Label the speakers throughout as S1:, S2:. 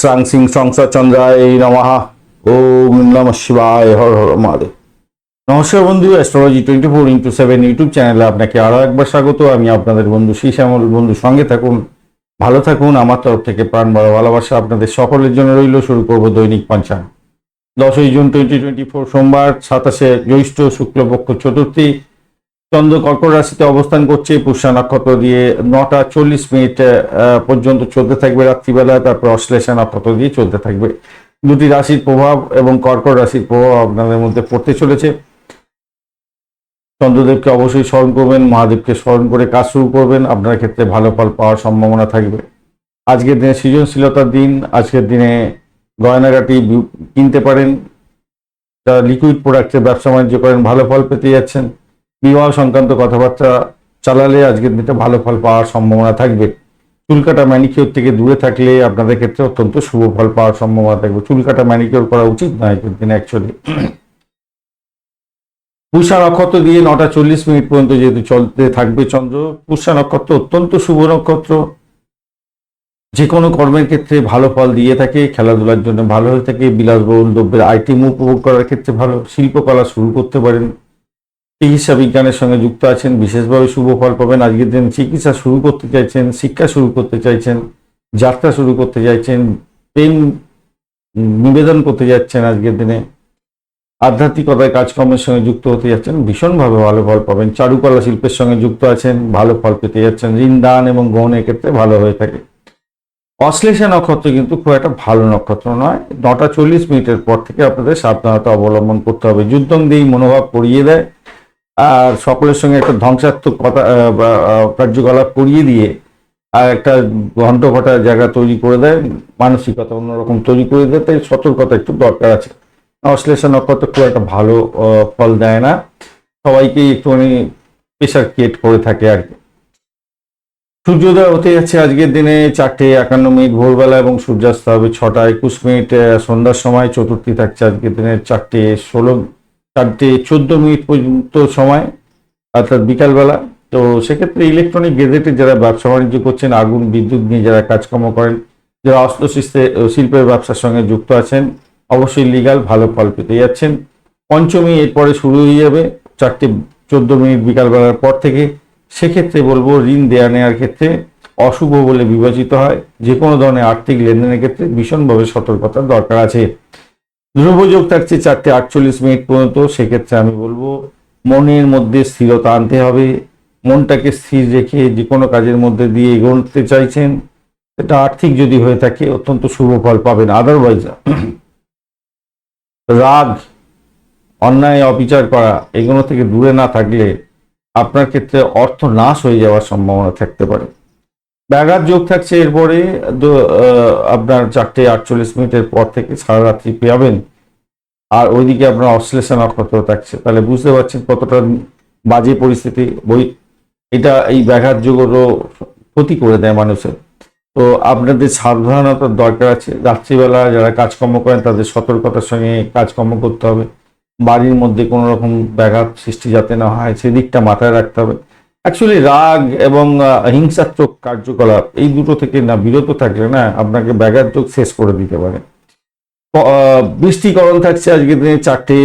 S1: শ্রাং সিং সংসার চন্দ্রায় নমঃ ওম নম শিবায় হর হর মহাদেব নমস্কার বন্ধু astrology twenty four into seven YouTube চ্যানেলে আপনাকে আরও একবার স্বাগত। আমি আপনাদের বন্ধু শ্রী শ্যামল বন্ধু, সঙ্গে থাকুন, ভালো থাকুন। আমার তরফ থেকে প্রাণ বড় ভালোবাসা আপনাদের সকলের জন্য রইল। শুরু করব দৈনিক পঞ্চাঙ্গ দশই জুন টোয়েন্টি টোয়েন্টি ফোর সোমবার, সাতাশে জ্যৈষ্ঠ শুক্লপক্ষ চতুর্থী। চন্দ্র কর্কট রাশিতে অবস্থান করছে, পুষ্যা নক্ষত্র দিয়ে নটা চল্লিশ মিনিট পর্যন্ত চলতে থাকবে রাত্রিবেলা, তারপর অশ্লেষা নক্ষত্র দিয়ে চলতে থাকবে। দুটি রাশির প্রভাব এবং কর্কট রাশির প্রভাব আপনাদের মধ্যে পড়তে চলেছে। চন্দ্রদেবকে অবশ্যই স্মরণ করবেন, মহাদেবকে স্মরণ করে কাজ শুরু করবেন, আপনার ক্ষেত্রে ভালো ফল পাওয়ার সম্ভাবনা থাকবে। আজকের দিনে সৃজনশীলতার দিন, আজকের দিনে গয়নাগাটি কিনতে পারেন। যারা লিকুইড প্রোডাক্টের ব্যবসা বাণিজ্য করেন, ভালো ফল পেতে যাচ্ছেন। বিবাহ সংক্রান্ত কথাবার্তা চালালে আজকের দিনটা ভালো ফল পাওয়ার সম্ভাবনা থাকবে। চুল কাটা ম্যানিকিওর থেকে দূরে থাকলে আপনাদের ক্ষেত্রে অত্যন্ত শুভ ফল পাওয়ার সম্ভাবনা থাকবে। চুল কাটা ম্যানিকিওর করা উচিত নয় আজকের দিনে অ্যাকচুয়ালি পুষা নক্ষত্র দিয়ে নটা চল্লিশ মিনিট পর্যন্ত যেহেতু চলতে থাকবে চন্দ্র, পুষা নক্ষত্র অত্যন্ত শুভ নক্ষত্র। যে কোনো কর্মের ক্ষেত্রে ভালো ফল দিয়ে থাকে, খেলাধুলার জন্য ভালো হয়ে থাকে, বিলাসবহুল দ্রব্যের আইটেম উপভোগ করার ক্ষেত্রে ভালো, শিল্পকলা শুরু করতে পারেন। চিকিৎসা বিজ্ঞানের সঙ্গে যুক্ত আছেন, বিশেষভাবে শুভ ফল পাবেন। আজকের দিন চিকিৎসা শুরু করতে চাইছেন, শিক্ষা শুরু করতে চাইছেন, যাত্রা শুরু করতে চাইছেন, প্রেম নিবেদন করতে যাচ্ছেন আজকের দিনে। আধ্যাত্মিকতায় কাজকর্মের সঙ্গে যুক্ত হতে যাচ্ছেন, ভীষণভাবে ভালো ফল পাবেন। চারুকলা শিল্পের সঙ্গে যুক্ত আছেন, ভালো ফল পেতে যাচ্ছেন। ঋণ, দান এবং গ্রহণের ক্ষেত্রে ভালো হয়ে থাকে। অশ্লেষা নক্ষত্র কিন্তু খুব একটা ভালো নক্ষত্র নয়। নটা চল্লিশ মিনিটের পর থেকে আপনাদের সাবধানতা অবলম্বন করতে হবে। যুদ্ধং দিয়েই মনোভাব করিয়ে দেয়। আর সকলের সঙ্গে একটা ধ্বংসাত্মক কথা কার্যকলাপ করিয়ে দিয়ে আর একটা ঘন্ট ঘটার জায়গা তৈরি করে দেয়, মানসিকতা অন্যরকম তৈরি করে দেয়, তাই সতর্কতা একটু দরকার আছে। অশ্লেষা নক্ষত্র খুব একটা ভালো ফল দেয় না। সবাইকেই একটুখানি প্রেশার ক্রিয়েট করে থাকে আর কি। সূর্যোদয় হতে যাচ্ছে আজকের দিনে চারটে একান্ন মিনিট ভোরবেলা এবং সূর্যাস্ত হবে ছটা একুশ মিনিট সন্ধ্যার সময়। চতুর্থী থাকছে আজকের দিনে চারটে ষোলো চারটে চোদ্দ মিনিট পর্যন্ত সময়, অর্থাৎ বিকালবেলা। তো সেক্ষেত্রে ইলেকট্রনিক গেজেটে যারা ব্যবসা বাণিজ্য করছেন, আগুন, বিদ্যুৎ নিয়ে যারা কাজকর্ম করেন, যারা অস্ত্র শিল্পে- শিল্পের ব্যবসার সঙ্গে যুক্ত আছেন, অবশ্যই লিগাল ভালো ফল পেতে যাচ্ছেন। পঞ্চমী এরপরে শুরু হয়ে যাবে চারটে চোদ্দ মিনিট বিকালবেলার পর থেকে। সেক্ষেত্রে বলব, ঋণ দেয়া নেওয়ার ক্ষেত্রে অশুভ বলে বিবেচিত হয়। যে কোনো ধরনের আর্থিক লেনদেনের ক্ষেত্রে ভীষণভাবে সতর্কতার দরকার আছে। ধ্রুবযোগ থাকছে চারটে আটচল্লিশ মিনিট পর্যন্ত, সেক্ষেত্রে আমি বলব মনের মধ্যে স্থিরতা আনতে হবে। মনটাকে স্থির রেখে যে কোনো কাজের মধ্যে দিয়ে এগোতে চাইছেন এটা আর্থিক যদি হয়ে থাকে, অত্যন্ত শুভ ফল পাবেন। আদারওয়াইজ রাগ, অন্যায়, অবিচার করা, এগুলো থেকে দূরে না থাকলে আপনার ক্ষেত্রে অর্থ নাশ হয়ে যাওয়ার সম্ভাবনা থাকতে পারে। ব্যাঘাত যোগ থাকছে এরপরে আপনার চারটে আটচল্লিশ মিনিটের পর থেকে সারা রাত্রি পেয়াবেন। আর ওইদিকে আপনার অশ্লেষা নক্ষত্র থাকছে। তাহলে বুঝতে পারছেন কতটা বাজে পরিস্থিতি। বই, এটা এই ব্যাঘাত যোগেরও ক্ষতি করে দেয় মানুষের। তো আপনাদের সাবধানতার দরকার আছে। রাত্রিবেলা যারা কাজকর্ম করেন, তাদের সতর্কতার সঙ্গে কাজকর্ম করতে হবে। বাড়ির মধ্যে কোনো রকম ব্যাঘাত সৃষ্টি যাতে না হয়, সেদিকটা মাথায় রাখতে হবে। অ্যাকচুয়ালি রাগ এবং হিংসাত্মক কার্যকলাপ, এই দুটো থেকে না, বিরত থাকলে না, আপনাকে ব্যাঘাত যোগ শেষ করে দিতে পারে। বৃষ্টিকরণ থাকছে আজকের দিনে চারটে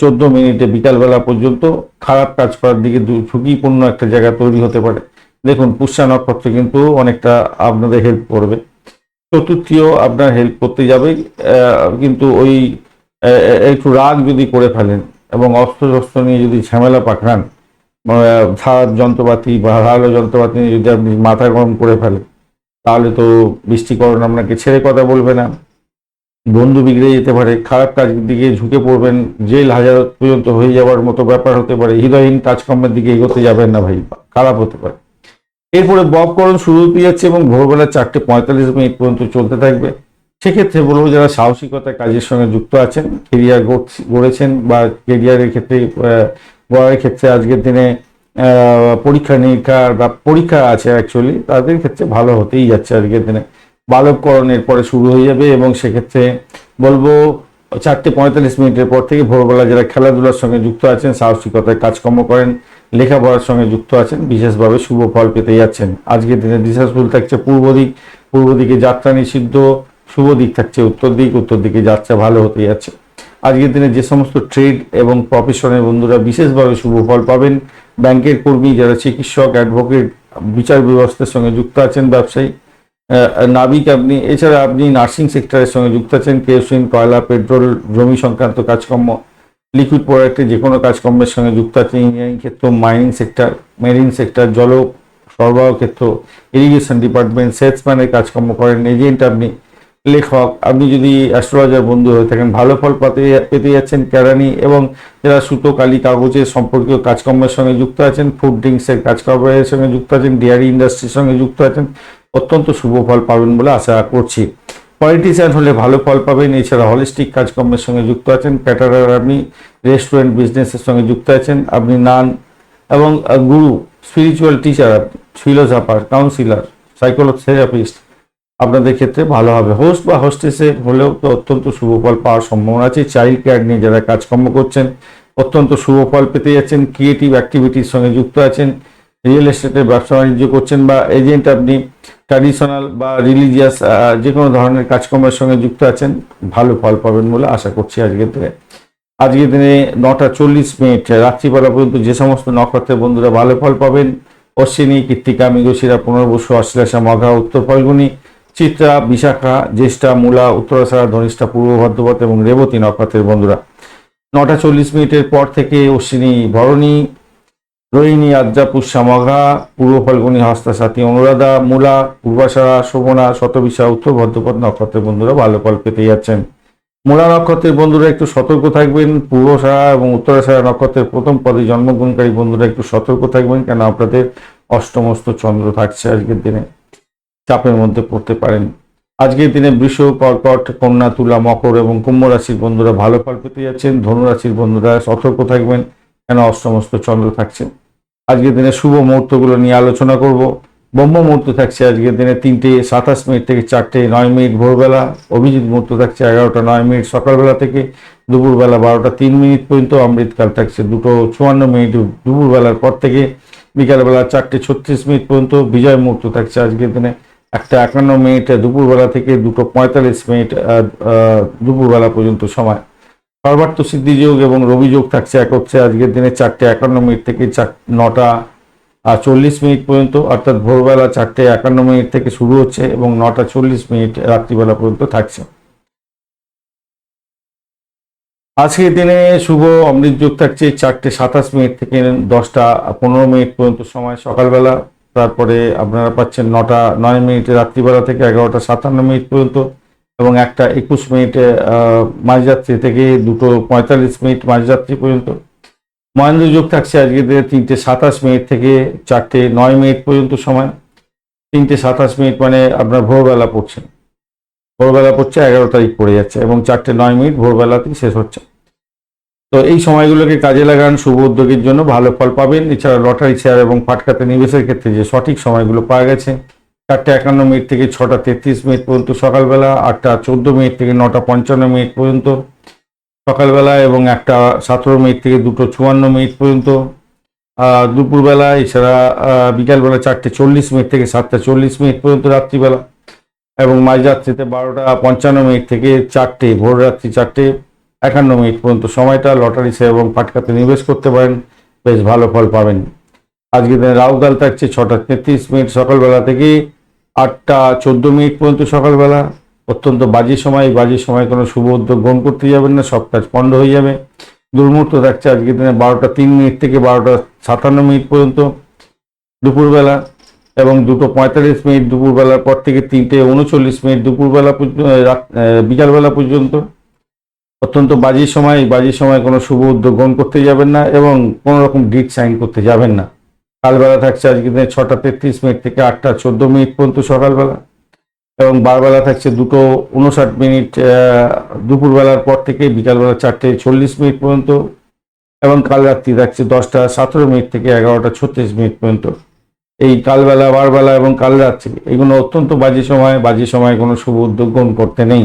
S1: চোদ্দ মিনিটে বিকালবেলা পর্যন্ত। খারাপ কাজ করার দিকে ঝুঁকিপূর্ণ একটা জায়গা তৈরি হতে পারে। দেখুন পুষ্যা নক্ষত্র কিন্তু অনেকটা আপনাদের হেল্প করবে। চতুর্থীও আপনার হেল্প করতে যাবে। কিন্তু ওই একটু রাগ যদি করে ফেলেন এবং অস্ত্র শস্ত্র নিয়ে যদি ঝামেলা পাকড়ান আহ, ধার যন্ত্রপাতি বা ধারালো যন্ত্রপাতি যদি আপনি মাথা গরম করে ফেলেন তাহলে তো বৃষ্টিকরণ আপনাকে ছেড়ে কথা বলবে না। বন্ধু বিগড়ে যেতে পারে খারাপ কাজের দিকে ঝুঁকে পড়বেন জেল হাজারত পর্যন্ত হয়ে যাওয়ার মতো ব্যাপার হতে পারে হৃদয়হীন কাজকর্মের দিকে এগোতে যাবেন না ভাই খারাপ হতে পারে। এরপরে ববকরণ শুরু হতে যাচ্ছে এবং ভোরবেলা চারটে পঁয়তাল্লিশ মিনিট পর্যন্ত চলতে থাকবে। সেক্ষেত্রে বলব যারা সাহসিকতা কাজের সঙ্গে যুক্ত আছেন কেরিয়ার গড়েছেন বা কেরিয়ারের ক্ষেত্রে গড়ার ক্ষেত্রে আজকের দিনে পরীক্ষা নিরীক্ষার বা পরীক্ষা আছে অ্যাকচুয়ালি তাদের ক্ষেত্রে ভালো হতেই যাচ্ছে আজকের দিনে। বালককরণের পরে শুরু হয়ে যাবে এবং সেক্ষেত্রে বলব, চারটে পঁয়তাল্লিশ মিনিটের পর থেকে ভোরবেলা যারা খেলাধুলার সঙ্গে যুক্ত আছেন, সাহসিকতায় কাজকর্ম করেন, লেখাপড়ার সঙ্গে যুক্ত আছেন, বিশেষভাবে শুভ ফল পেতে যাচ্ছেন। আজকের দিনে দিশাশুল থাকছে পূর্ব দিক, পূর্ব দিকে যাত্রা নিষিদ্ধ, শুভ দিক থাকছে উত্তর দিক, উত্তর দিকে যাত্রা ভালো হতে যাচ্ছে। আজকের দিনে যে সমস্ত ট্রেড এবং প্রফেশনের বন্ধুরা বিশেষভাবে শুভ ফল পাবেন। ব্যাংকের কর্মী, যারা চিকিৎসক অ্যাডভোকেট বিচার ব্যবস্থার সঙ্গে যুক্ত আছেন ব্যবসায়ী নাবিক আপনি, এছাড়া আপনি নার্সিং সেক্টরের সঙ্গে যুক্ত আছেন, কেরোসিন, কয়লা, পেট্রোল, জমি সংক্রান্ত কাজকর্ম, লিকুইড প্রোডাক্টে যে কোনো কাজকর্মের সঙ্গে যুক্ত আছেন ইঞ্জিনিয়ারিং ক্ষেত্র মাইনিং সেক্টর মেরিন সেক্টর জল সরবরাহ ক্ষেত্র ইরিগেশন ডিপার্টমেন্ট সেলসম্যানের কাজকর্ম করেন এজেন্ট আপনি লেখক, আপনি যদি অ্যাস্ট্রোলজার বন্ধু হয়ে থাকেন, ভালো ফল পাতে, পেতে যাচ্ছেন কেরানি এবং যারা সুতো, কালি কাগজের সম্পর্কীয় কাজকর্মের সঙ্গে যুক্ত আছেন ফুড ড্রিঙ্কসের কাজকর্মের সঙ্গে যুক্ত আছেন ডেয়ারি ইন্ডাস্ট্রির সঙ্গে যুক্ত আছেন, অত্যন্ত শুভ ফল পাবেন বলে আশা করছি। পলিটিশিয়ান হলে ভালো ফল পাবেন, এছাড়া হলিস্টিক কাজকর্মের সঙ্গে যুক্ত আছেন ক্যাটারার আপনি রেস্টুরেন্ট বিজনেসের সঙ্গে যুক্ত আছেন, আপনি নান এবং guru spiritual teacher philosopher counsellor psychology therapist আপনাদের ক্ষেত্রে ভালো হবে। হোস্ট বা হোস্টেসে হলেও তো অত্যন্ত শুভ ফল পাওয়ার সম্ভাবনা আছে। চাইল্ড কেয়ার নিয়ে যারা কাজকর্ম করছেন, অত্যন্ত শুভ ফল পেতে যাচ্ছেন ক্রিয়েটিভ অ্যাক্টিভিটির সঙ্গে যুক্ত আছেন রিয়েল এস্টেটের ব্যবসা বাণিজ্য করছেন বা এজেন্ট আপনি ট্র্যাডিশনাল বা রিলিজিয়াস যে কোনো ধরনের কাজকর্মের সঙ্গে যুক্ত আছেন, ভালো ফল পাবেন বলে আশা করছি আজকের দিনে। আজকের দিনে নটা চল্লিশ মিনিট, রাত্রিবেলা পর্যন্ত যে সমস্ত নক্ষত্রের বন্ধুরা ভালো ফল পাবেন, অশ্বিনী, কৃত্তিকা, মৃগশিরা, পুনর্বসু, অশ্লেষা, মঘা, উত্তর, ফল্গুনী চিত্রা, বিশাখা, জ্যেষ্ঠা, মূলা উত্তরাষাঢ়া ধনিষ্ঠা, পূর্ব ভদ্রপথ এবং রেবতী নক্ষত্রের বন্ধুরা। নটা চল্লিশ মিনিটের পর থেকে অশ্বিনী ভরণী, রোহিণী আদ্রা পুষ্যা মঘা পূর্ব ফাল্গুনী হস্তা সাথী অনুরাধা, মূলা, পূর্বাশারা, শোভনা, শতবিশা, উত্তর ভদ্রপথ নক্ষত্রের বন্ধুরা ভালো ফল পেতে যাচ্ছেন। মূলা নক্ষত্রের বন্ধুরা একটু সতর্ক থাকবেন পূর্বসারা এবং উত্তরাসারা নক্ষত্রের প্রথম পদে জন্মগ্রহণকারী বন্ধুরা একটু সতর্ক থাকবেন, কেন আপনাদের অষ্টমস্ত চন্দ্র থাকছে আজকের দিনে। চাপের মধ্যে পড়তে পারেন। আজকের দিনে বৃষ কর্কট কন্যা, তুলা, মকর এবং কুম্ভ রাশির বন্ধুরা ভালো ফল পেতে যাচ্ছেন। ধনুরাশির বন্ধুরা সতর্ক থাকবেন কেন অষ্টমস্ত চন্দ্র থাকছে আজকের দিনে শুভ মুহূর্তগুলো নিয়ে আলোচনা করব। ব্রহ্ম মুহূর্ত থাকছে আজকের দিনে তিনটে, সাতাশ মিনিট থেকে চারটে, নয় মিনিট ভোরবেলা। অভিজিৎ মুহূর্ত থাকছে এগারোটা, নয় মিনিট সকালবেলা থেকে। দুপুরবেলা বারোটা, তিন মিনিট পর্যন্ত অমৃতকাল থাকছে দুটো চুয়ান্ন মিনিট দুপুরবেলার পর থেকে। বিকালবেলা চারটে ছত্রিশ মিনিট পর্যন্ত বিজয় মুহূর্ত থাকছে আজকের দিনে। একটা একান্ন মিনিট দুপুরবেলা থেকে দুটো পঁয়তাল্লিশ মিনিট দুপুরবেলা পর্যন্ত সময়। সর্বার্থ সিদ্ধিযোগ এবং রবিযোগ থাকছে, এক হচ্ছে আজকের দিনে চারটে একান্ন মিনিট থেকে চার, নটা চল্লিশ মিনিট পর্যন্ত, অর্থাৎ ভোরবেলা চারটে একান্ন মিনিট থেকে শুরু হচ্ছে এবং নটা চল্লিশ মিনিট রাত্রিবেলা পর্যন্ত থাকছে। আজকের দিনে শুভ অমৃত যোগ থাকছে, চারটে সাতাশ মিনিট থেকে দশটা পনেরো মিনিট পর্যন্ত সময়। সকালবেলা তারপরে আপনারা পাচ্ছেন নটা, নয় মিনিটে রাত্রিবেলা থেকে এগারোটা সাতান্ন মিনিট পর্যন্ত এবং একটা একুশ মিনিটে মাঝরাত্রি থেকে দুটো পঁয়তাল্লিশ মিনিট মাঝরাত্রি পর্যন্ত। মহেন্দ্র যোগ থাকছে আজকে তিনটে সাতাশ মিনিট থেকে চারটে নয় মিনিট পর্যন্ত সময়। তিনটে সাতাশ মিনিট মানে আপনার ভোরবেলা পড়ছে। ভোরবেলা পড়ছে এগারো তারিখ পড়ে যাচ্ছে এবং চারটে নয় মিনিট ভোরবেলাতেই শেষ হচ্ছে। তো এই সময়গুলোকে কাজে লাগান শুভ উদ্যোগের জন্য ভালো ফল পাবেন। এছাড়া লটারি, শেয়ার এবং পাটকাতে নিবেশের ক্ষেত্রে যে সঠিক সময়গুলো পাওয়া গেছে, চারটে একান্ন মিনিট থেকে ছটা তেত্রিশ মিনিট পর্যন্ত সকালবেলা, আটটা চোদ্দ মিনিট থেকে নটা পঞ্চান্ন মিনিট পর্যন্ত সকালবেলা এবং একটা সতেরো মিনিট থেকে দুটো চুয়ান্ন মিনিট পর্যন্ত। দুপুরবেলা, এছাড়া বিকালবেলা চারটে চল্লিশ মিনিট থেকে সাতটা চল্লিশ মিনিট পর্যন্ত রাত্রিবেলা এবং মাঝরাত্রিতে বারোটা পঞ্চান্ন মিনিট থেকে চারটে ভোর রাত্রি চারটে একান্ন মিনিট পর্যন্ত সময়টা, লটারি সে এবং ফাটকাতে নিবেশ করতে পারেন। বেশ ভালো ফল পাবেন। আজকের দিনে রাহুকাল থাকছে ছটা তেত্রিশ মিনিট সকালবেলা থেকে আটটা চোদ্দ মিনিট পর্যন্ত সকালবেলা। অত্যন্ত বাজে সময় বাজে সময় কোনো শুভ উদ্যোগ গ্রহণ করতে যাবেন না, সব কাজ পণ্ড হয়ে যাবে। দুর্মুহূর্ত থাকছে আজকের দিনে বারোটা তিন মিনিট থেকে বারোটা সাতান্ন মিনিট পর্যন্ত দুপুরবেলা এবং দুটো পঁয়তাল্লিশ মিনিট দুপুরবেলার পর থেকে তিনটে উনচল্লিশ মিনিট দুপুরবেলা বিকালবেলা পর্যন্ত। অত্যন্ত বাজে সময় বাজে সময় কোনো শুভ উদ্যোগ গ্রহণ করতে যাবেন না এবং কোনো রকম ডিট সাইন করতে যাবেন না। কালবেলা থাকছে আজকে দিনে ছটা তেত্রিশ মিনিট থেকে আটটা চোদ্দ মিনিট পর্যন্ত সকালবেলা এবং বারবেলা থাকছে দুটো উনষাট মিনিট দুপুরবেলার পর থেকে বিকালবেলা চারটে চল্লিশ মিনিট পর্যন্ত এবং কাল রাত্রি থাকছে দশটা সতেরো মিনিট থেকে এগারোটা ছত্রিশ মিনিট পর্যন্ত। এই কালবেলা, বারবেলা এবং কাল রাত্রি এগুলো অত্যন্ত বাজে সময় বাজে সময় কোনো শুভ উদ্যোগ গ্রহণ করতে নেই।